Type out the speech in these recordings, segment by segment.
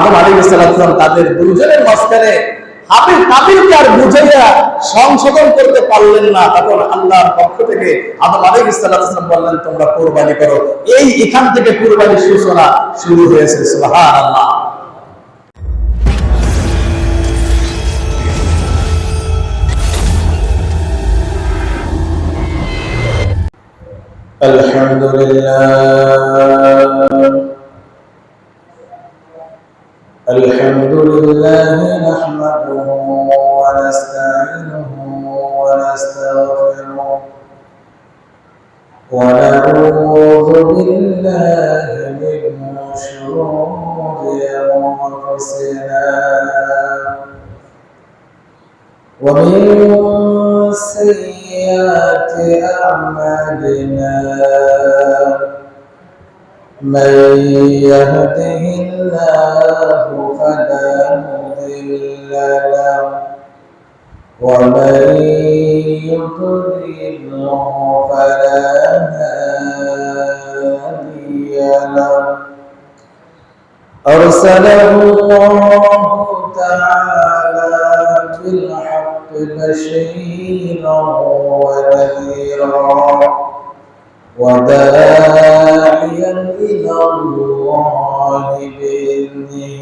আদম আলী ইসলাম তাদের দুজনের মাঝখানে হাবিল কাবিলকে আর বুঝাইয়া সংশোধন করতে পারলেন না তখন আল্লাহর পক্ষ থেকে আদম আলী ইসলাম বললেন তোমরা কোরবানি করো এই এখান থেকে কোরবানির সূচনা শুরু হয়েছে সুবহান আল্লাহ الحمد لله الحمد لله نحمده ونستعينه ونستغفره ونعوذ بالله من شرور أنفسنا ومن سيئات أعمالنا. من يهده الله ومن يضلله فلا هادي له. أرسله الله تعالى بالحق بشيرا ونذيرا وداعيا إلى الله بإذنه.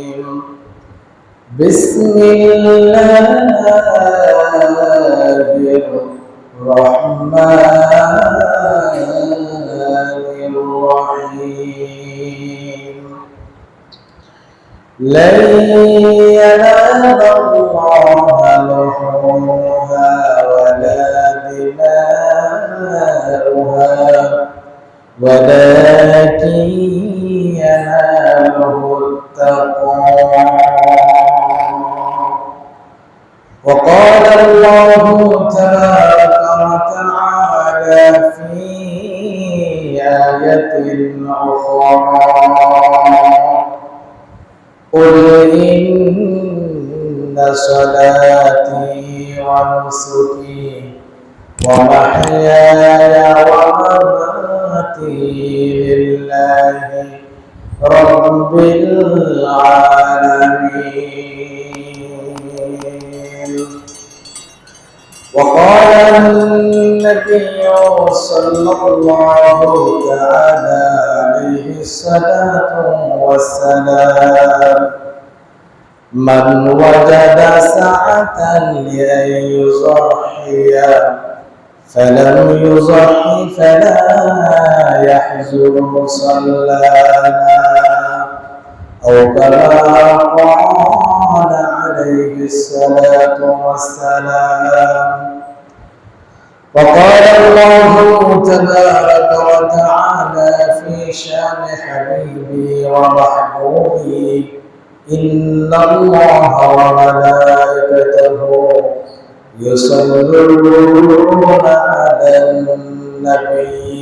بسم الله الرحمن الرحيم. لن ينال الله لحومها ولا دماؤها ولكن يناله وقال الله تبارك وتعالى في آية أخرى قل إن صلاتي ونسكي ومحياي ومماتي لله رب العالمين. وقال النبي صلى الله تعالى عليه الصلاة والسلام من وجد سعة لأن يضحي فلم يضحي فلا يحزن مصلانا أو كما قال عليه الصلاة والسلام. وقال الله تبارك وتعالى في شان حبيبي ومحبوبي إن الله وملائكته يصلون على النبي.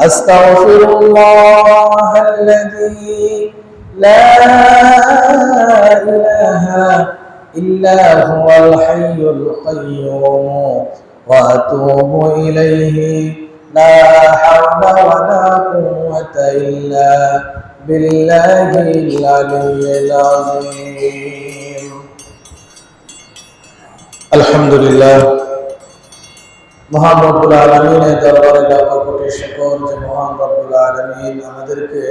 أستغفر الله الذي لا إله إلا هو الحي القيوم وأتوب إليه. لا حول ولا قوة إلا بالله العلي العظيم. الحمد لله মহান রব্বুল আলমিনের দরবারে লক্ষ কোটি শুকর যে মহান রব্বুল আলমিন আমাদেরকে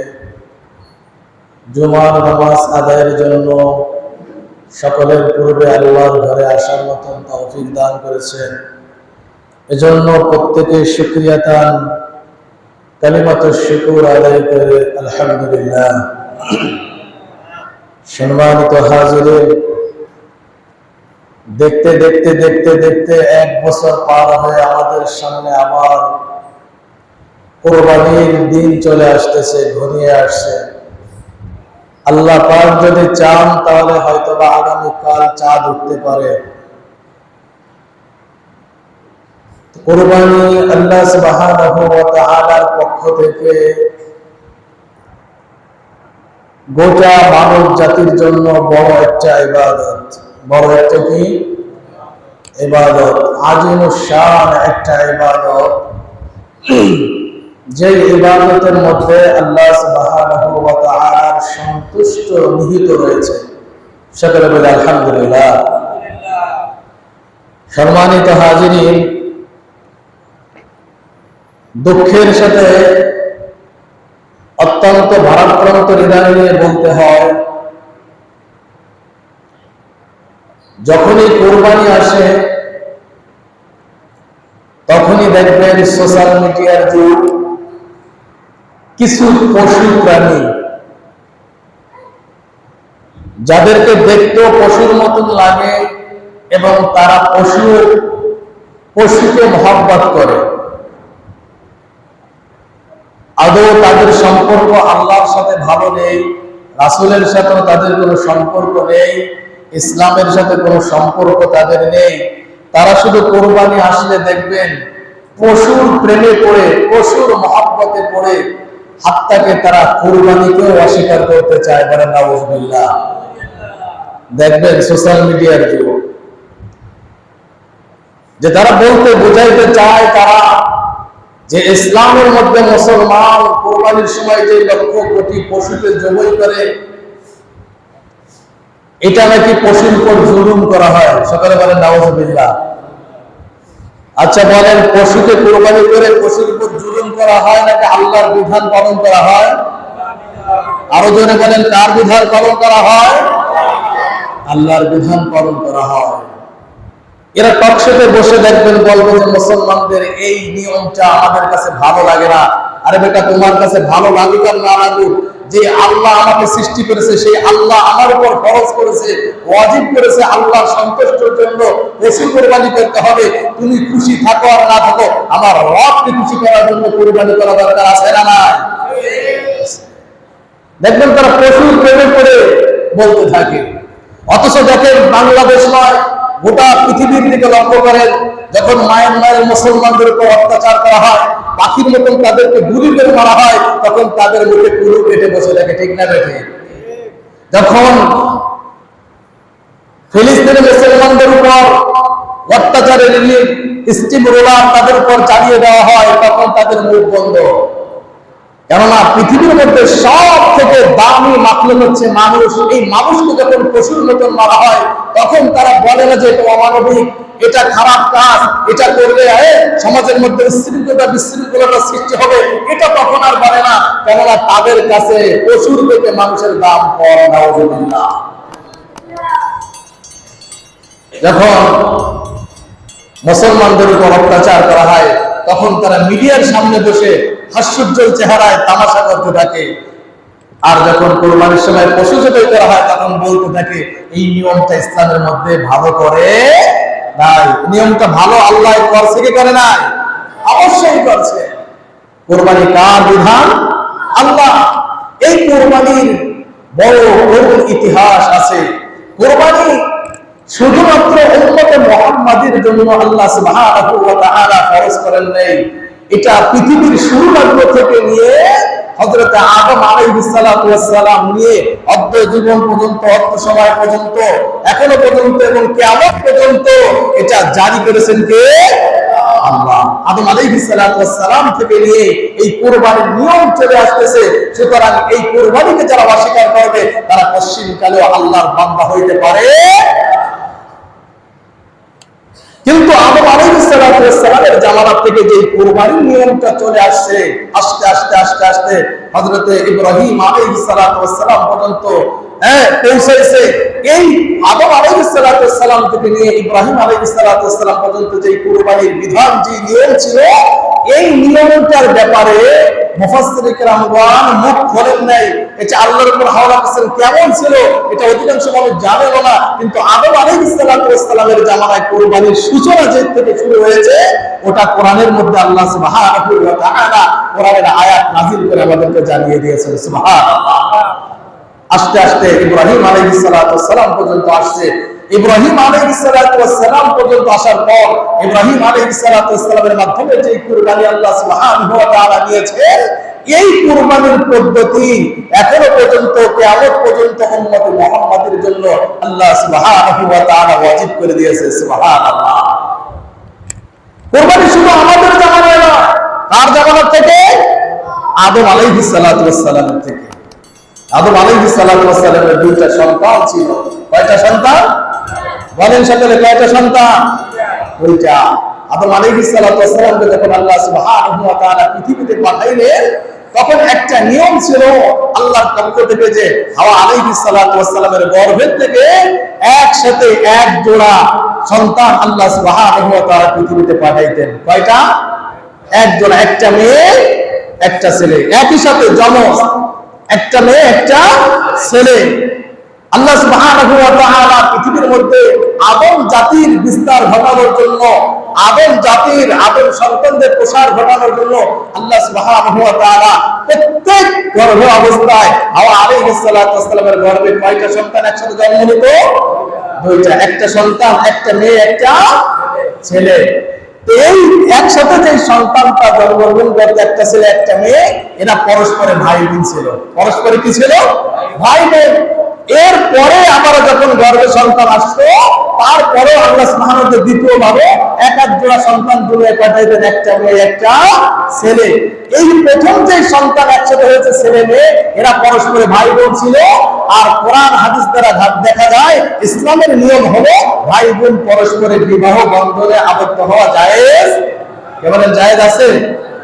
জুমার নামাজ আদায়ের জন্য সকলের পূর্বে আল্লাহর ঘরে আসার মতন তৌফিক দান করেছেন। এজন্য প্রত্যেকে শুক্রিয়া দান কালিমাত শুকুর আদায় করে আলহামদুলিল্লাহ। সম্মানিত হাজিরের দেখতে দেখতে দেখতে দেখতে এক বছর পার হয়ে আমাদের সামনে আবার কোরবানির দিন চলে আসতেছে, ঘনিয়ে আসছে। আল্লাহ পাক যদি চান, তাহলে হয়তো বা আগামীকাল চাঁদ উঠতে পারে। কোরবানি আল্লাহ সুবহানাহু ওয়া তাআলার পক্ষ থেকে গোটা মানব জাতির জন্য বড় একটা ইবাদত। বড় একটা কি? ইবাদত। আজিম শান একটা ইবাদত। যে ইবাদতের মধ্যে আল্লাহ সুবহানাহু সন্তুষ্ট নিহিত রয়েছে। সকলে বলে, আলহামদুলিল্লাহ। সম্মানিত হাজিরিন দুঃখের সাথে অত্যন্ত ভারাক্রান্ত হৃদয় নিয়ে বলতে হয় যখনই কোরবানি আসে, তখনই দেখবেন সোশ্যাল মিডিয়ার যুগ কিছু পশু প্রাণী, যাদেরকে দেখতেও পশুর মতন লাগে এবং তারা পশু, পশুকে মহব্বত করে। আদৌ তাদের সম্পর্ক আল্লাহর সাথে ভালো নেই, রাসুলের সাথেও তাদের কোনো সম্পর্ক নেই? ইসলামের সাথে কোনো সম্পর্ক তাদের নেই। তারা শুধু কোরবানি আসলে দেখবেন, পশুর প্রেমে পড়ে, পশুর মহাব্বতে পড়ে হাতটাকে তারা কোরবানিকেও অস্বীকার করতে চায়, বলেন নাউজুবিল্লাহ। দেখবেন সোশ্যাল মিডিয়ার যুগ। যে তারা বলতে বোঝাইতে চায় তারা, যে ইসলামের মধ্যে মুসলমান কোরবানির সময় যে লক্ষ কোটি পশুকে জবই করে এটা নাকি পশুর উপর জুলুম করা হয়? সকালে বলেন নাওয়াজবিল্লাহ আচ্ছা বলেন, পশুকে কোরবানি করে পশুর উপর জুলুম করা হয় নাকি আল্লাহর বিধান পালন করা হয়? আরও জনে বলেন, কার বিধান পালন করা হয়? আল্লাহর বিধান পালন করা হয়। এরা টকশোতে বসে দেখবেন, বলব যে মুসলমানদের এই নিয়মটা আমাদের কাছে ভালো লাগে না। আরে বেটা, তোমার কাছে ভালো লাগুক আর না লাগুক যে আল্লাহ আমাকে সৃষ্টি করেছে, সেই আল্লাহ আমার উপর খরচ করেছে, ওয়াজিব করেছে, আল্লাহর সন্তুষ্টের জন্য পশু কোরবানি করতে হবে। তুমি খুশি থাকো আর না থাকো, আমার রবকে খুশি করার জন্য কোরবানি করা দরকার আছে না নাই? দেখবেন তারা প্রচুর প্রেমে পড়ে বলতে থাকে। অথচ দেখেন বাংলাদেশ নয়, গোটা পৃথিবীর দিকে লক্ষ্য করেন যখন মায়ানমারের মুসলমানদের উপর অত্যাচার করা হয়, পাখির মতন তাদেরকে গুলি করে মারা হয়, তখন তাদের মুখে কুলু কেটে বসে থাকে, ঠিক না বেঠে? যখন ফিলিস্তিনি মুসলমানদের উপর অত্যাচারের স্টিম রোলার তাদের উপর চালিয়ে দেওয়া হয়, তখন তাদের মুখ বন্ধ। কেননা পৃথিবীর মধ্যে সব থেকে দামি মাকলুম হচ্ছে মানুষ। এই মানুষকে যখন পশুর মতন মারা হয়, তখন তারা বলে না যে এটা অমানবিক। এটা খারাপ কাজ, এটা করলে সমাজের মধ্যে শৃঙ্খলা বিশৃঙ্খলতা সৃষ্টি হবে। এটা তখন আর বলে না। কেননা তাদের কাছে পশুর থেকে মানুষের দাম কম, নাউজুবিল্লাহ। যখন মুসলমানদের উপর অত্যাচার করা হয়, তখন তারা মিডিয়ার সামনে বসে হাস্যোজ্জ্বল চেহারায় তামাশা করতে থাকে। আর যখন কোরবানির সময় পশু জবাই করা হয়, তখন বলতে থাকে, এই নিয়মটা ইসলামের মধ্যে ভালো করে নাই। নিয়মটা ভালো, আল্লাহ করছে কি করে নাই? অবশ্যই করছে। কোরবানি কার বিধান? আল্লাহ। এই কোরবানির বড় করুণ ইতিহাস আছে। কোরবানি শুধুমাত্র উম্মতে মুহাম্মাদের জন্য আল্লাহ সুবহানাহু ওয়া তাআলা করেন নাই। এটা পৃথিবীর শুরু থেকে নিয়ে আদম নিয়ে জীবন পর্যন্ত সময় পর্যন্ত, এখনও পর্যন্ত এবং পর্যন্ত এটা জারি করেছেন কে? আল্লাহ। আদম আলাইহিস সালাতু থেকে নিয়ে এই কুরবানির নিয়ম চলে আসতেছে। সুতরাং এই কুরবানিকে যারা অস্বীকার করবে, তারা পশ্চিমকালেও আল্লাহর বান্দা হইতে পারে কিন্তু আদম জামানা থেকে যে কোরবানির নিয়মটা চলে আসছে, আস্তে আস্তে আস্তে আস্তে হজরতে ইব্রাহিম আলাইহিসসালাম পর্যন্ত হ্যাঁ কুরবানির কেমন ছিল? এটা অধিকাংশ মানুষ না। কিন্তু আদম জামানায় কুরবানির সূচনা যে থেকে শুরু হয়েছে, ওটা কোরআনের মধ্যে আল্লাহ তাআলা কোরআনের আয়াত নাযিল করে আমাদেরকে জানিয়ে দিয়েছেন, সুবহানাল্লাহ। আস্তে আস্তে ইব্রাহিম আলাইহিস সালাম পর্যন্ত আসছে। ইব্রাহিম আলাইহিস সালাম পর্যন্ত আসার পর ইব্রাহিম আলাইহিস সালামের মাধ্যমে যে কুরবানি আল্লাহ নিয়েছেন এই কুরবানির পদ্ধতি এখনও পর্যন্ত পর্যন্ত মুহাম্মাদের জন্য আল্লাহ ওয়াজিব করে দিয়েছে, সুবহানাল্লাহ। কুরবানি শুধু আমাদের জামানায় না কার জামানার থেকে? আদম সালামের থেকে। আদম সালাতু সালামের দুইটা সন্তান ছিল। কয়টা সন্তান? বলেন সকলে, কয়টা সন্তান? দুইটা। আদম আলাইহিস সালামকে যখন আল্লাহ তাআলা পৃথিবীতে পাঠাইলেন, তখন একটা নিয়ম ছিল আল্লাহর পক্ষ থেকে যে হাওয়া সালাতু সালামের গর্ভের থেকে একসাথে এক জোড়া সন্তান আল্লাহ ওয়া তাআলা পৃথিবীতে পাঠাইতেন। কয়টা? এক জোড়া, একটা মেয়ে, একটা ছেলে। একই সাথে জমজ একটা মেয়ে, একটা ছেলে। আল্লাহ পৃথিবীর মধ্যে আদম জাতির বিস্তার ঘটানোর জন্য, আদম জাতির আদম সন্তানদের প্রসার ঘটানোর জন্য আল্লাহ তাআলা প্রত্যেক গর্ভ অবস্থায়, হাওয়া আলাইহিস সালাতু ওয়াস সালামের গর্ভে কয়টা সন্তান একসাথে জন্ম নিত দুইটা। একটা সন্তান, একটা মেয়ে, একটা ছেলে। এই একসাথে যে সন্তানটা জন্মগ্রহণ করতে একটা ছেলে, একটা মেয়ে, এরা পরস্পরে ভাই বোন ছিল। পরস্পরে কি ছিল? ভাই বোন এরপরে আবার যখন গর্ভে সন্তান আসতো তারপরে আল্লাহ সুবহানাহু দ্বিতীয় ভাবে এক এক জোড়া সন্তান দুনিয়া পাঠাইতেন একটা মেয়ে, একটা ছেলে। এই প্রথম যে সন্তান একসাথে হয়েছে, ছেলে মেয়ে, এরা পরস্পরে ভাই বোন ছিল। আর কোরআন, হাদিস দ্বারা দেখা যায়, ইসলামের নিয়ম হলো ভাই বোন পরস্পরের বিবাহ বন্ধনে আবদ্ধ হওয়া জায়েজ। এবারে জায়েজ আছে?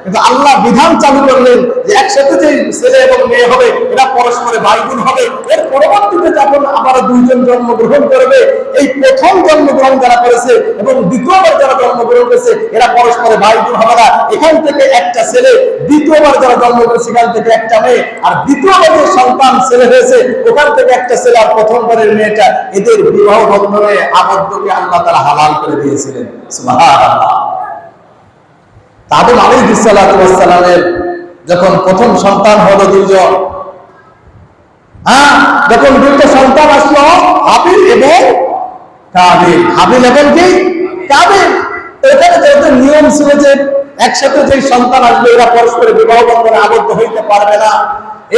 কিন্তু আল্লাহ বিধান চালু করলেন যে একসাথে যে ছেলে এবং মেয়ে হবে, এরা পরস্পরে ভাই বোন হবে। এর পরবর্তীতে যখন আবার দুইজন জন্মগ্রহণ করবে। এই প্রথম জন্মগ্রহণ যারা করেছে এবং দ্বিতীয়বার যারা জন্মগ্রহণ করেছে, এরা পরস্পরে ভাই বোন হবে না। এখান থেকে একটা ছেলে, দ্বিতীয়বার যারা জন্মগ্রহণ সেখান থেকে একটা মেয়ে। আর দ্বিতীয়বার যে সন্তান ছেলে হয়েছে, ওখান থেকে একটা ছেলে আর প্রথমবারের মেয়েটা, এদের বিবাহ বন্ধনে আবদ্ধকে আল্লাহ তারা হালাল করে দিয়েছিলেন। সুবহানাল্লাহ। আদম সালাতু সালামের যখন প্রথম সন্তান হলো দুইজন হ্যাঁ যখন দুইটা সন্তান আসলো হাবিল এবং কাবিল হাবিল এবং কি? কাবিল এখানে যেহেতু নিয়ম ছিল যে একসাথে যে সন্তান আসবে, এরা পরস্পরের বিবাহ বন্ধনে আবদ্ধ হইতে পারবে না।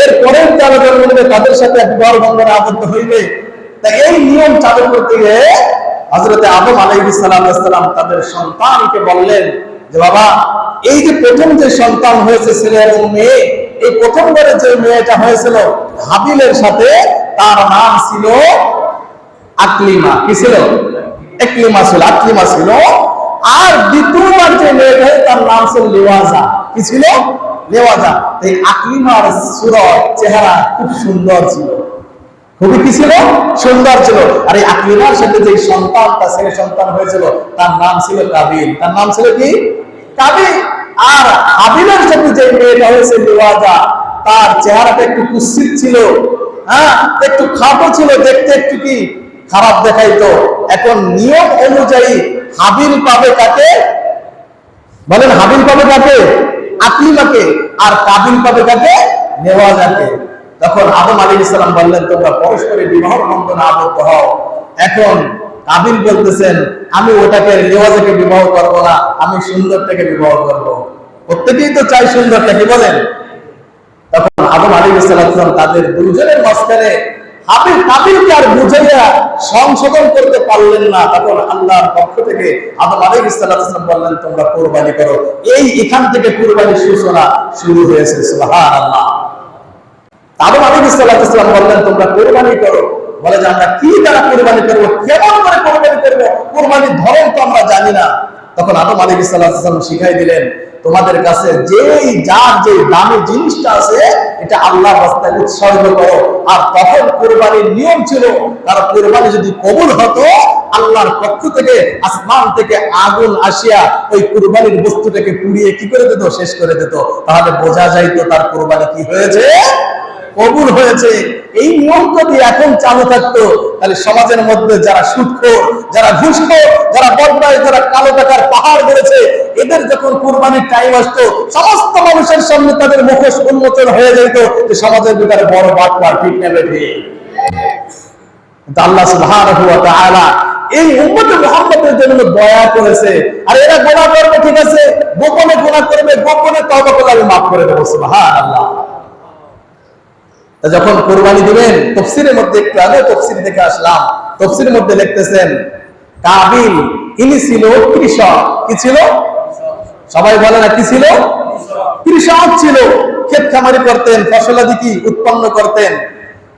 এরপরে যারা জন্ম নেবে, তাদের সাথে বিবাহ বন্ধনে আবদ্ধ হইবে। তা এই নিয়ম চালু করতে গিয়ে হজরতে আদম আলাইহিস সালাম তাদের সন্তানকে বললেন যে, বাবা এই যে প্রথম যে সন্তান হয়েছে, ছেলে এবং মেয়ে, এই প্রথমবারে যে মেয়েটা হয়েছিল, হাবিলের সাথে তার নাম ছিল আকলিমা। কি ছিল? একলিমা ছিল, আকলিমা ছিল। আর দ্বিতীয়বার যে মেয়েটা তার নাম ছিল লেওয়াজা। কি ছিল? লেওয়াজা। এই আকলিমার সুরত, চেহারা খুব সুন্দর ছিল। খুবই কি ছিল? সুন্দর ছিল। আর এই আকলিমার সাথে যে সন্তানটা, ছেলে সন্তান হয়েছিল, তার নাম ছিল কাবিল। তার নাম ছিল কি? কাবিল। আর হাবিলের সাথে যে মেয়েটা হয়েছে লিওয়াজা, তার চেহারাটা একটু কুৎসিত ছিল হ্যাঁ একটু খাটো ছিল, দেখতে একটু কি খারাপ দেখাইতো। এখন নিয়ম অনুযায়ী হাবিল পাবে কাকে? বলেন, হাবিল পাবে কাকে? আকলিমাকে আর কাবিল পাবে কাকে? নেওয়াজাকে তখন আদম আলী ইসলাম বললেন, তোমরা পরস্পরের বিবাহ বন্ধনে আবদ্ধ হও। এখন কাবিল বলতেছেন, আমি ওটাকে নেওয়াজাকে বিবাহ করব না, আমি সুন্দরটাকে বিবাহ করব। প্রত্যেকেই তো চাই সুন্দরটা কি বলেন। তখন আদম আলী ইসলাম তাদের দুজনের মাঝখানে হাবিল কাবিলকে আর বুঝাইয়া সংশোধন করতে পারলেন না। তখন আল্লাহর পক্ষ থেকে আদম আলী ইসলাম বললেন, তোমরা কোরবানি করো। এই এখান থেকে কোরবানির সূচনা শুরু হয়েছে সুবহান আল্লাহ আদম আলী ইসলাম বললেন, তোমরা কোরবানি করো। বলে যে আমরা কি দ্বারা কোরবানি করব, কেমন করে কোরবানি করব, কোরবানির ধরন তো আমরা জানি না। তখন আদম আলী ইসলাম শিখাই দিলেন, তোমাদের কাছে যেই যার যে দামি জিনিসটা আছে, এটা আল্লাহ রাস্তায় উৎসর্গ করো। আর তখন কোরবানির নিয়ম ছিল তার কোরবানি যদি কবুল হতো, আল্লাহর পক্ষ থেকে, আসমান থেকে আগুন আসিয়া ওই কোরবানির বস্তুটাকে পুড়িয়ে কি করে দিত? শেষ করে দিত। তাহলে বোঝা যাইতো তার কোরবানি কি হয়েছে। কবুল হয়েছে। এই নিয়ম যদি এখন চালু থাকতো। তাহলে সমাজের মধ্যে যারা সুদখোর যারা ঘুষখোর, যারা বদমাই যারা কালো টাকার পাহাড় বেড়েছে এদের যখন কুরবানির টাইম আসতো, সমস্ত মানুষের সামনে তাদের মুখোশ উন্মোচন হয়ে যেত যে সমাজের ভিতরে বড় বাটপার ঠিক নেবে আল্লাহ এই উম্মতে জন্য দয়া করেছে। আর এরা যখন কোরবানি দিবেন, তফসিরের মধ্যে একটু আগে তফসির দেখে আসলাম। তফসিরের মধ্যে লিখতেছেন, কাবিল, ইনি ছিল কৃষক। কি ছিল? সবাই বলে না, কি ছিল? কৃষক ছিল। ক্ষেত খামারি করতেন ফসলাদি কি? উৎপন্ন করতেন।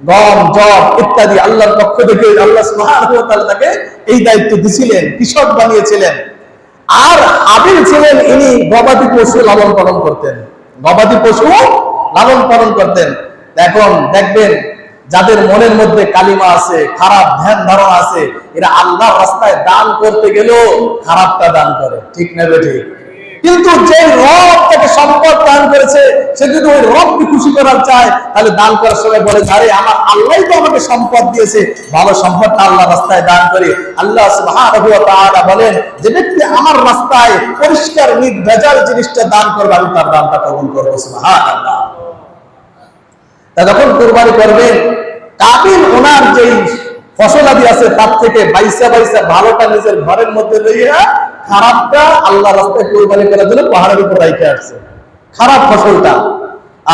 গম, জব ইত্যাদি আল্লাহর পক্ষ থেকে, আল্লাহ তাকে এই দায়িত্ব দিছিলেন, কৃষক বানিয়েছিলেন। আর আবিল ছিলেন ইনি গবাদি পশু লালন পালন করতেন। গবাদি পশু লালন পালন করতেন। এখন দেখবেন, যাদের মনের মধ্যে কালিমা আছে, খারাপ ধ্যান ধারণা আছে, এরা আল্লাহর রাস্তায় দান করতে গেলেও খারাপটা দান করে। ঠিক নেবে ঠিক কিন্তু যে রব তাকে সম্পদ দান করেছে, সে যদি ওই রবকে খুশি করার চায়, তাহলে দান করার সময় বলে, আরে, আমার আল্লাহ তো আমাকে সম্পদ দিয়েছে। ভালো সম্পদটা আল্লাহ রাস্তায় দান করে। আল্লাহ বলেন, যে ব্যক্তি আমার রাস্তায় পরিষ্কার, নির্ভেজাল জিনিসটা দান করবে, আমি তার দানটা কবুল করব। সুবহানাল্লাহ। তা যখন কোরবানি করবেন, কাবিল ওনার যেই ফসলাদি আছে, তার থেকে বাইসা বাইসা ভালোটা নিজের ঘরের মধ্যে লইয়া খারাপটা আল্লাহ রাস্তায় কোরবানি করার জন্য পাহাড়ের উপর রাইখে আসছে। খারাপ ফসলটা।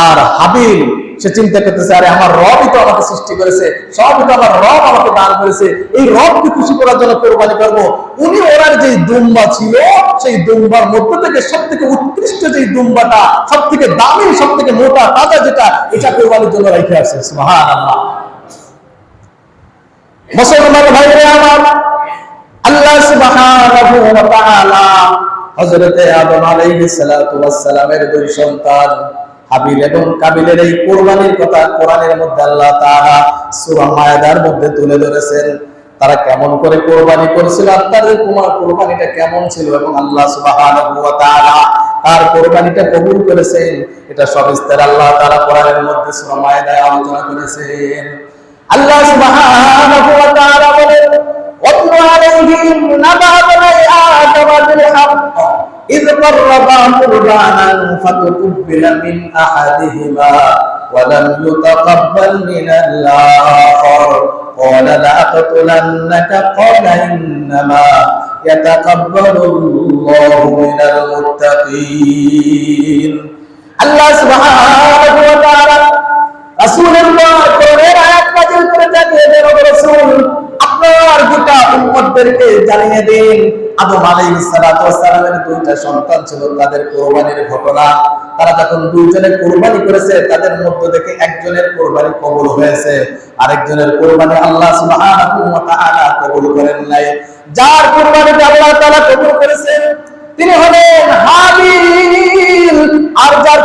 আর হাবিল সে চিন্তা করতেছে, আরে, আমার রবই তো আমাকে সৃষ্টি করেছে, সবই তো আমার রব আমাকে দান করেছে, এই রবকে খুশি করার জন্য কোরবানি করব। উনি ওনার যে দুম্বা ছিল, সেই দুম্বার মধ্য থেকে সব থেকে উৎকৃষ্ট যে দুম্বাটা সব থেকে দামি সব থেকে মোটা, তাজা যেটা, এটা কোরবানির জন্য রেখে আসছে। আল্লাহ মুসলমান ভাইরা আমার, আল্লাহ সুবহানাহু ওয়া তাআলা হযরত আদম আলাইহিস সালাতু ওয়াস সালামের দুই সন্তান হাবিল এবং কাবিলের এই কোরবানির কথা কোরআনের মধ্যে আল্লাহ তাআলা সূরা মায়দার মধ্যে তুলে ধরেছেন তারা কেমন করে কোরবানি করেছিল আর তাদের কুমার কোরবানিটা কেমন ছিল এবং আল্লাহ সুবহানাহু ওয়া তাআলা তার কোরবানিটা কবুল করেছেন এটা সবিস্তার আল্লাহ তাআলা কোরআনের মধ্যে সূরা মায়দায় আলোচনা করেছেন আল্লাহ সুবহানাহু ওয়া তাআলা বলেন واتل عليهم نبأ بني آدم بالحق إذ قربا قربانا فتقبل من أحدهما ولم يتقبل من الآخر قال لأقتلنك قال إنما يتقبل الله من المتقين الله سبحانه وتعالى রাসূলের কোরআনের আয়াত নাযিল করে জানিয়ে দেন ওগো রাসূল আপনার গোটা উম্মতদেরকে জানিয়ে দিন, আদম দুইটা সন্তান ছিল তাদের ঘটনা। তারা যখন দুইজনে করেছে, তাদের মধ্য থেকে একজনের কবুল হয়েছে। আরেকজনের আল্লাহ সুবহানাহু ওয়া তাআলা কবুল করেন নাই। যার আল্লাহ তাআলা কবুল করেছেন তিনি হলেন হাবিল আর যার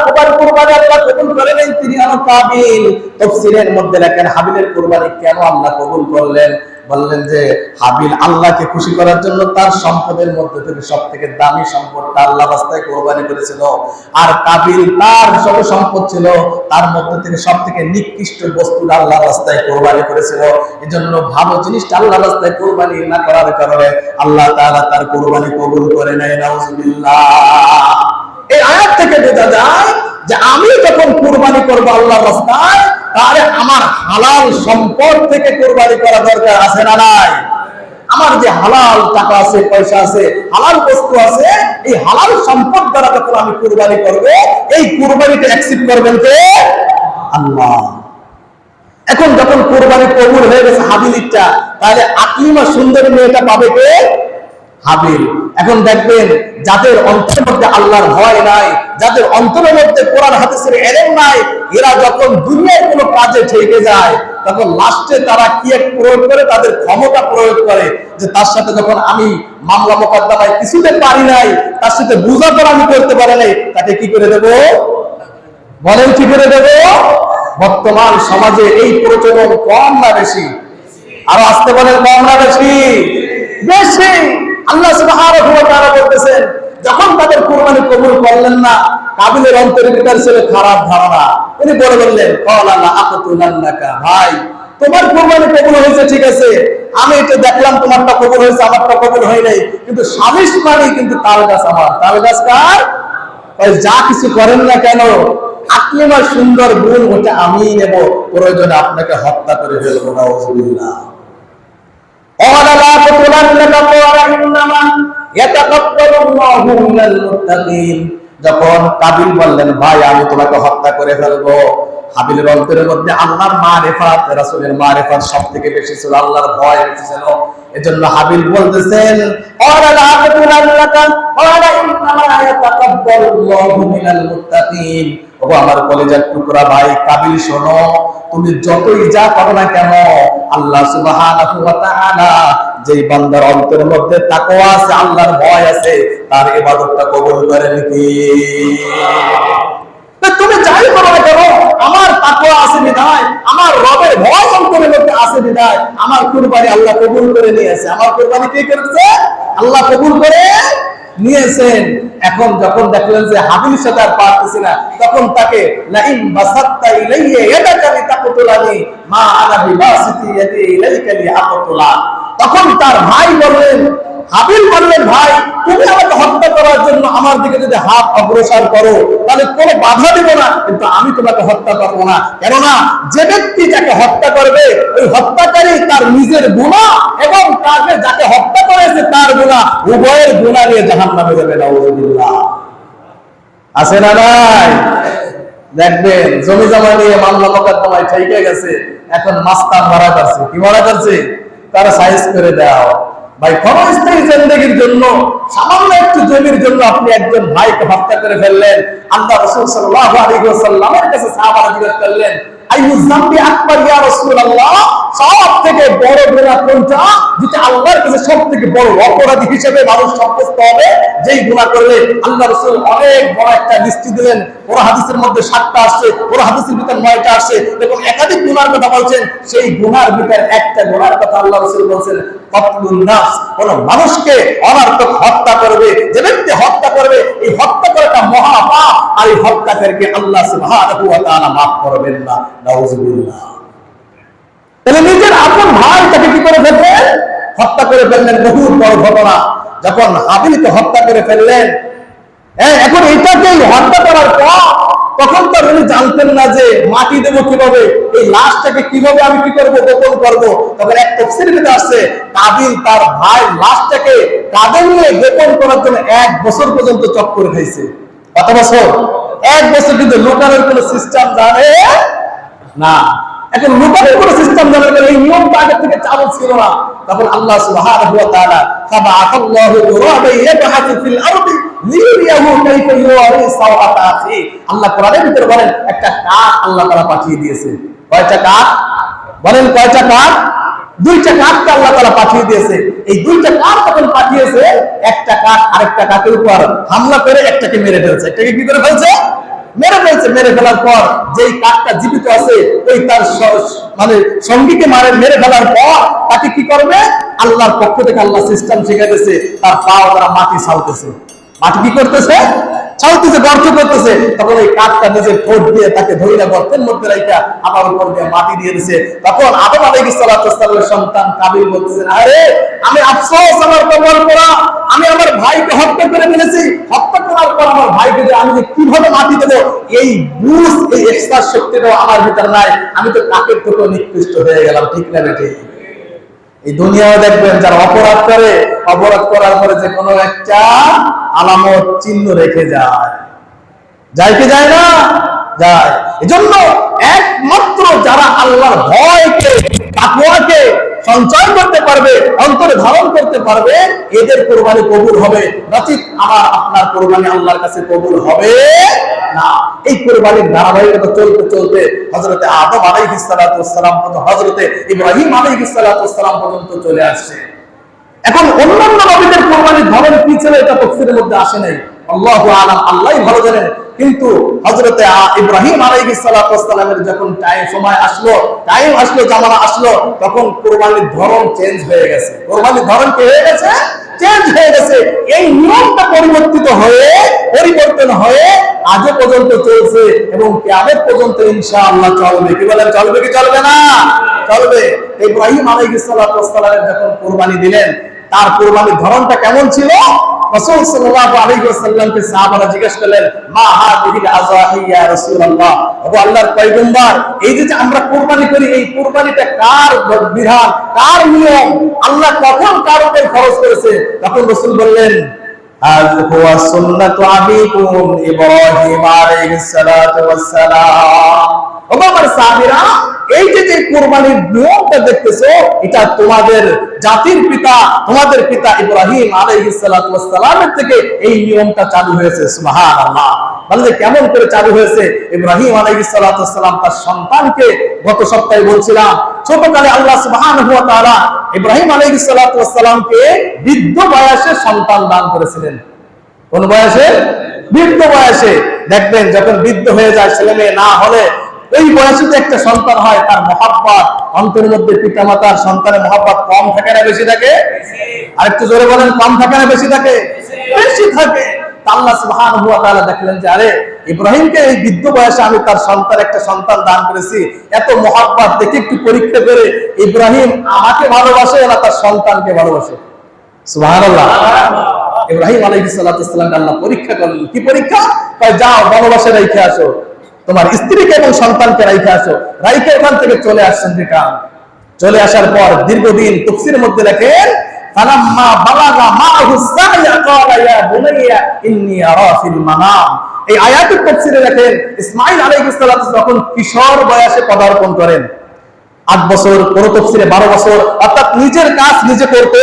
আল্লাহ কবুল করে নাই, তিনি হলেন কাবিল। তাফসীরের মধ্যে লেখেন হাবিলের কোরবানি কেন আল্লাহ কবুল করলেন? বললেন যে, হাবিল আল্লাহকে খুশি করার জন্য তার সম্পদের মধ্যে থেকে সব থেকে দামি সম্পদটা আল্লাহ রাস্তায় কোরবানি করেছিল। আর কাবিল তার সব সম্পদ ছিল, তার মধ্যে থেকে সব থেকে নিকৃষ্ট বস্তুটা আল্লাহ রাস্তায় কোরবানি করেছিল। এজন্য ভালো জিনিসটা আল্লাহ রাস্তায় কোরবানি না করার কারণে আল্লাহ তাআলা তার কোরবানি কবুল করে নেয়, নাউজুবিল্লাহ। এই আয়াত থেকে বোঝা যায় যে আমি যখন কুরবানি করব আল্লাহর রাস্তায়, তাহলে আমার হালাল সম্পদ থেকে কুরবানি করা দরকার আছে না নাই? আমার যে হালাল টাকা আছে, পয়সা আছে, হালাল বস্তু আছে, এই হালাল সম্পদ দ্বারা যখন আমি কুরবানি করব, এই কুরবানিটা অ্যাকসেপ্ট করবেন কে? আল্লাহ। এখন যখন কোরবানি কবুল হয়ে গেছে হাবিলিটা তাহলে আকলিমা সুন্দরী মেয়েটা পাবে কে? হাবিল। এখন দেখবেন, যাদের অন্তরের মধ্যে আল্লাহর ভয় নাই, যাদের অন্তরের মধ্যে কোরআন হাদিসের এলেম নাই, এরা যখন দুনিয়ার কোনো কাজে ঠেকে যায়, তখন লাস্টে তারা কি এক প্রয়োগ করে? তাদের ক্ষমতা প্রয়োগ করে। যে তার সাথে যখন আমি মামলা মোকদ্দমায় কিছুতে পারি নাই, তার সাথে বোঝাপড়া আমি করতে পারি নাই, তাকে কি করে দেবো? বলেন কি করে দেব? বর্তমান সমাজে এই প্রচলন কম না বেশি? আরও আসতে বলেন কম না বেশি? বেশি! আল্লাহ তাআলা বলতেছেন, যখন তাদের কুরবানি কবুল করলেন না, কাবিলের খারাপ ধারণা। উনি বলে বললেন ভাই, তোমার কুরবানি কবুল হয়েছে, ঠিক আছে। আমি দেখলাম তোমারটা কবুল হয়েছে, আমারটা কবুল হয় নাই। কিন্তু মানে কিন্তু তাল গাছ আমার। তাল গাছ কার? যা কিছু করেন না কেন আকলিমার সুন্দর গুণ ওটা আমি নেব। প্রয়োজনে আপনাকে হত্যা করে ফেলব না قال لا تقتلنك قال انما يتقبل الله من المتقين যখন কাবিল বললেন, ভাই, আমি তোমাকে হত্যা করে ফেলব। হাবিলের অন্তরের মধ্যে আল্লাহর মারেফাত, রাসূলের মারেফাত সব থেকে বেশি ছিল, আল্লাহর ভয় বেশি ছিল। এজন্য হাবিল বলতেছেন আমার কলেজের টুকরা ভাই, কাবিল, শোনো, তুমি যতই যা করো না কেন, আল্লাহ সুবহানাহু যেই বান্দার অন্তরের মধ্যে তাকওয়া আছে, আল্লাহর ভয় আছে, তার ইবাদতটা কবুল করেন কি? তুমি যাই করো না কেন? আমার তাকওয়া আছে বিধায়, আমার রবের ভয় অন্তরের মধ্যে আছে বিধায়, আমার কুরবানি আল্লাহ কবুল করে নিয়েছে। আমার কুরবানি কে করেছে? আল্লাহ কবুল করে নিয়েছেন। এখন যখন দেখলেন যে হাবিল সাথে আর পারতেছি না, তখন তাকে, লাইন বাসাত্তা ইলাইয়া ইয়াদাকা লিতাকতুলানি, মা আনা বিবাসিতি ইয়াদি ইলাইকা লিআকতুলা তখন তার ভাই বললেন হাবিল বললেন, ভাই, তুমি আমাকে হত্যা করার জন্য আমার দিকে যদি হাত অগ্রসর করো, তাহলে কোনো বাধা দেব না। কিন্তু আমি তোমাকে হত্যা করব না। কেননা, যে ব্যক্তি যাকে হত্যা করবে, ওই হত্যাকারী তার নিজের গুণা এবং তাকে যাকে হত্যা করেছে তার গুণা উভয়ের গুণা নিয়ে জাহান নামে যাবে, নাউজুবিল্লাহ। আছে না নাই? দেখবেন, জমি জমা নিয়ে মামলা মোকদ্দমায় ঠেকে গেছে। এখন মাস্তান মারা করছে কি মারা করছে তারা সাইজ করে দাও। ভাই ক্ষণস্থায়ী জিন্দগির জন্য, সামান্য একটু জমির জন্য আপনি একজন ভাইকে হত্যা করে ফেললেন। আল্লাহ রাসূল সাল্লাল্লাহু আলাইহি ওয়াসাল্লামের কাছে সাহাবারা জিজ্ঞেস করলেন সব থেকে বড় গুনাহ কোনটা? যেটা আল্লাহর কাছে সব থেকে বড় অপরাধী হিসেবে মানুষ সাব্যস্ত হবে, যেই গুনাহ করলে আল্লাহ রাসূল অনেক বড় একটা লিস্টি দিলেন। ওরা হাদিসের মধ্যে সাতটা আসছে ওরা হাদিসের ভিতর নয়টা আসছে এবং একাধিক গুনার কথা বলছেন। সেই গুনার ভিতর একটা গুনার কথা আল্লাহ রাসূল বলছেন কোন মানুষকে অনার্থক হত্যা করবে, যে ব্যক্তি হত্যা করবে, এই হত্যা করাটা আর এই আল্লাহ করবেন না। তাহলে নিজের আপন ভাই তাকে কি করে ফেললেন? হত্যা করে ফেললেন, বহু বড় ঘটনা। যখন হাবিলকে হত্যা করে ফেললেন এখন এটাকে হত্যা করার পর তখন তো উনি জানতেন না যে মাটি দেবো কীভাবে, এই লাশটাকে কীভাবে আমি কি করব গোপন করব। তখন এক তফসির ভিতরে আসছে, কাবিল তার ভাই লাশটাকে কাঁধে নিয়ে গোপন করার জন্য এক বছর পর্যন্ত চক্কর খাইছে। কত বছর? এক বছর কিন্তু লোকালের কোনো সিস্টেম জানে? না। এখন লুকানোর কোনো সিস্টেম জানার এই থেকে চালু ছিল না। তখন আল্লাহ একটা পাঠিয়ে দিয়েছে। বলেন দুইটা পাঠিয়ে দিয়েছে। এই দুইটা যখন পাঠিয়েছে, একটা আরেকটা উপর হামলা করে একটাকে মেরে ফেলছে। একটাকে কি করে ফেলছে? মেরে ফেলছে, মেরে ফেলার পর যেই কাকটা জীবিত আছে, ওই তার মানে সঙ্গীকে মারে, মেরে ফেলার পর তাকে কি করবে? আল্লাহর পক্ষ থেকে আল্লাহ সিস্টেম শিখে দিয়েছে তার পাও তারা মাটি সালতেছে মাটি কি করতেছে? ছাউতেছে গর্ত করতেছে, তখন ওই কাকটা নিজের ঠোঁট দিয়ে তাকে ধরে গর্তের মধ্যে রাখা আমার উপর দিয়ে মাটি দিয়ে দিছে। তখন আদম আলাইহিস সালামের সন্তান কাবিল বলতেছে, আরে, আমি আফসোস, আমার কবর করা আমি আমার ভাইকে হত্যা করে ফেলেছি। হত্যা করার পর আমার ভাইকে যে আমি যে কীভাবে মাটি দেবো, এই বুঝ, এই এক্সট্রা শক্তিটাও আমার ভিতর নাই। আমি তো কাকের থেকে নিকৃষ্ট হয়ে গেলাম, ঠিক না বেটে এই দুনিয়াও দেখবেন যারা অপরাধ করে, অপরাধ করার পরে যে কোনো একটা আলামত চিহ্ন রেখে যায়। যায় কি যায় না? যায়। এজন্য একমাত্র যারা আল্লাহর ভয়কে, তাকওয়াকে সঞ্চয় করতে পারবে, অন্তরে ধারণ করতে পারবে, এদের কোরবানি কবুল হবে। নচিত, আমার আপনার কোরবানি আল্লাহর কাছে কবুল হবে না। এই কোরবানির ধারাবাহিকতা চলতে চলতে হজরতে আদম আলাইহিস সালাতু ওয়াসসালাম পর্যন্ত হজরতে ইব্রাহিম আলাইহিস সালাতু ওয়াসসালাম পর্যন্ত চলে আসছে। এখন অন্যান্য নবীদের কোরবানির ধরন কি ছিল, এটা তফসিলের মধ্যে আসে নাই। আল্লাহ আলাম, আল্লাহই ভালো জানেন। কিন্তু হযরতে আ- ইব্রাহিম আলাইহিস সালাতু ওয়াসসালামের যখন টাইম সময় আসলো টাইম আসলো, জামানা আসলো, তখন কোরবানির ধরন চেঞ্জ হয়ে গেছে। কোরবানির ধরন কি হয়ে গেছে? চেঞ্জ হয়ে গেছে। এই নিয়মটা পরিবর্তিত হয়ে, পরিবর্তন হয়ে আজও পর্যন্ত চলছে এবং কিয়ামত পর্যন্ত ইনশাআল্লাহ চলবে। কি বলেন, চলবে কি চলবে না? চলবে। ইব্রাহিম আলাইহিস ওয়াসসালামের যখন কোরবানি দিলেন, তার কোরবানির ধরনটা কেমন ছিল? রাসূল সাল্লাল্লাহু আলাইহি ওয়াসাল্লামকে সাহাবারা করলেন, মা রাসূলুল্লাহ? আল্লাহর পয়গম্বর, এই যে আমরা কোরবানি করি, এই কোরবানিটা কার বিধান? কার নিয়ম? আল্লাহ কখন কার উপর খরচ করেছে? তখন রাসূল বললেন, আজ হুয়া সুন্নাতু আবিকুম ইব্রাহিম আলাইহিস সালাতু ওয়াসসালাম ও ইব্রাহিম কেমন করে চালু হয়েছে? ইব্রাহিম তার সন্তানকে গত সপ্তাহে বলছিলাম, ছোটকালে আল্লাহ ইব্রাহিম বৃদ্ধ বয়সে সন্তান দান করেছিলেন। কোন বয়সে? বৃদ্ধ বয়সে। দেখবেন, যখন বৃদ্ধ হয়ে যায় ছেলে না হলে ওই বয়সে একটা সন্তান হয়, তার মহাব্বত। অন্তরের মধ্যে পিতা মাতার সন্তানের মহাব্বত কম থাকে না, বেশি থাকে? আরেকটু জোরে বলেন, কম থাকে না, বেশি থাকে? বেশি থাকে। দেখলেন যে, আরে, ইব্রাহিমকে এই বৃদ্ধ বয়সে আমি তার সন্তান, একটা সন্তান দান করেছি। এত মহাব্বত, দেখে একটু পরীক্ষা করে, ইব্রাহিম আমাকে ভালোবাসে না তার সন্তানকে ভালোবাসে? ইব্রাহিম আল্লাহ পরীক্ষা করলেন। কি পরীক্ষা? কয়, যাও, বনবাসে রাইখে আসো। তোমার স্ত্রীকে এবং সন্তানকে রাইখে আসো। রাইখে ওখান থেকে চলে আসছেন বিকাল। চলে আসার পর দীর্ঘদিন তাফসীরের মধ্যে লেখেন এই আয়াতের তফসিরে লেখেন ইসমাইল আলাইহিস সালাতু যখন কিশোর বয়সে পদার্পণ করেন। আট বছর, কোন তফসিরে বারো বছর, অর্থাৎ নিজের কাজ নিজে করতে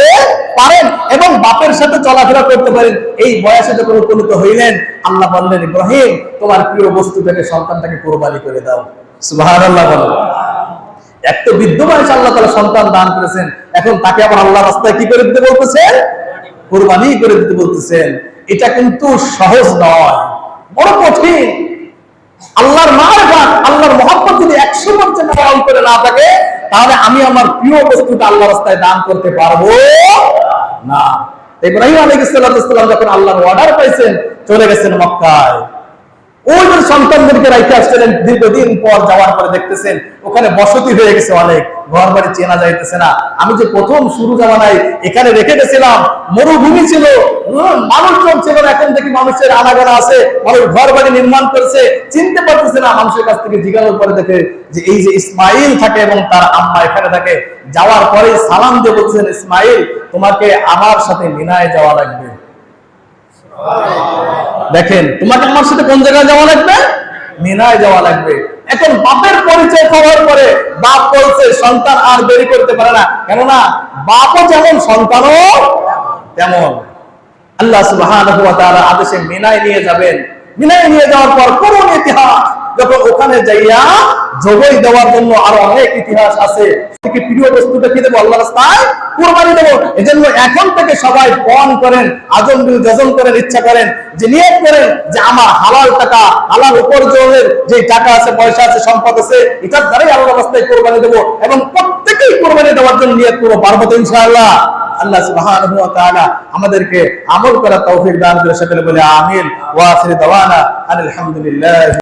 পারেন এবং বাপের সাথে চলাফেরা করতে পারেন। এই বয়সে যখন উপনীত হইলেন, আল্লাহ বললেন, ইব্রাহিম, তোমার প্রিয় বস্তু থেকে সন্তানটাকে কোরবানি করে দাও। সুবহানাল্লাহ বলো এক তো বৃদ্ধ বয়সে আল্লাহ তাআলা সন্তান দান করেছেন। এখন তাকে আবার আল্লাহ রাস্তায় কি করে দিতে বলতেছেন? কোরবানি করে দিতে বলতেছেন। এটা কিন্তু সহজ নয়, বড় কঠিন। আল্লাহর মারফাত, আল্লাহর মহব্বত যদি একশো পার্সেন্ট আমার করে না থাকে, তাহলে আমি আমার প্রিয় বস্তুটা আল্লাহ রাস্তায় দান করতে পারব না। ইব্রাহিম আলী ইসলাম যখন আল্লাহর অর্ডার পাইছেন, চলে গেছেন মক্কায়। ওই সন্তানদেরকে রাইতে আসছিলেন, দীর্ঘদিন পর যাওয়ার পরে দেখতেছেন, ওখানে বসতি হয়ে গেছে অনেক, ঘর বাড়ি চেনা যাইতেছে না। আমি যে প্রথম শুরু জামানায় এখানে রেখে গেছিলাম, মরুভূমি ছিল মানুষজন ছিল এখন থেকে মানুষের আনাগোনা আছে, মানুষ ঘর বাড়ি নির্মাণ করছে, চিনতে পারতেছে না, মানুষের কাছ থেকে জিজ্ঞাসার পরে দেখে যে এই যে ইসমাইল থাকে এবং তার আম্মা এখানে থাকে। যাওয়ার পরে সালাম দিয়ে বলছেন ইসমাইল, তোমাকে আমার সাথে মিনায় যাওয়া লাগবে। দেখেন, তোমাকে আমার সাথে কোন জায়গায় যাওয়া লাগবে? মিনায় যাওয়া লাগবে। এখন বাপের পরিচয় পাওয়ার পরে বাপ বলছে, সন্তান আর দেরি করতে পারে না। কেননা, বাপও যেমন, সন্তানও তেমন। আল্লাহ তাআলা আদেশে মিনায় নিয়ে যাবেন। মিনায় নিয়ে যাওয়ার পর করুন ইতিহাস যখন ওখানে যাইয়া জবাই দেওয়ার জন্য আরও অনেক ইতিহাস আছে, থেকে প্রিয় বস্তুটা কি দেবো আল্লাহ রাস্তায়, কুরবানি দেবো। এখন থেকে সবাই পণ করেন আজম বিল করেন, ইচ্ছা করেন, যে নিয়ত করেন যে আমার হালাল টাকা, হালাল উপার্জনের যে টাকা আছে, পয়সা আছে, সম্পদ আছে, এটার দ্বারাই আল্লাহ রাস্তায় কোরবানি দেবো এবং প্রত্যেকেই কোরবানি দেওয়ার জন্য নিয়ত করব, পারব তো ইনশাআল্লাহ। আল্লাহ সুবহানাহু ওয়া তাআলা আমাদেরকে আমল করার তৌফিক দান করে সকলে বলে আমিন। ওয়া আখির দাওয়ানা আলহামদুলিল্লাহ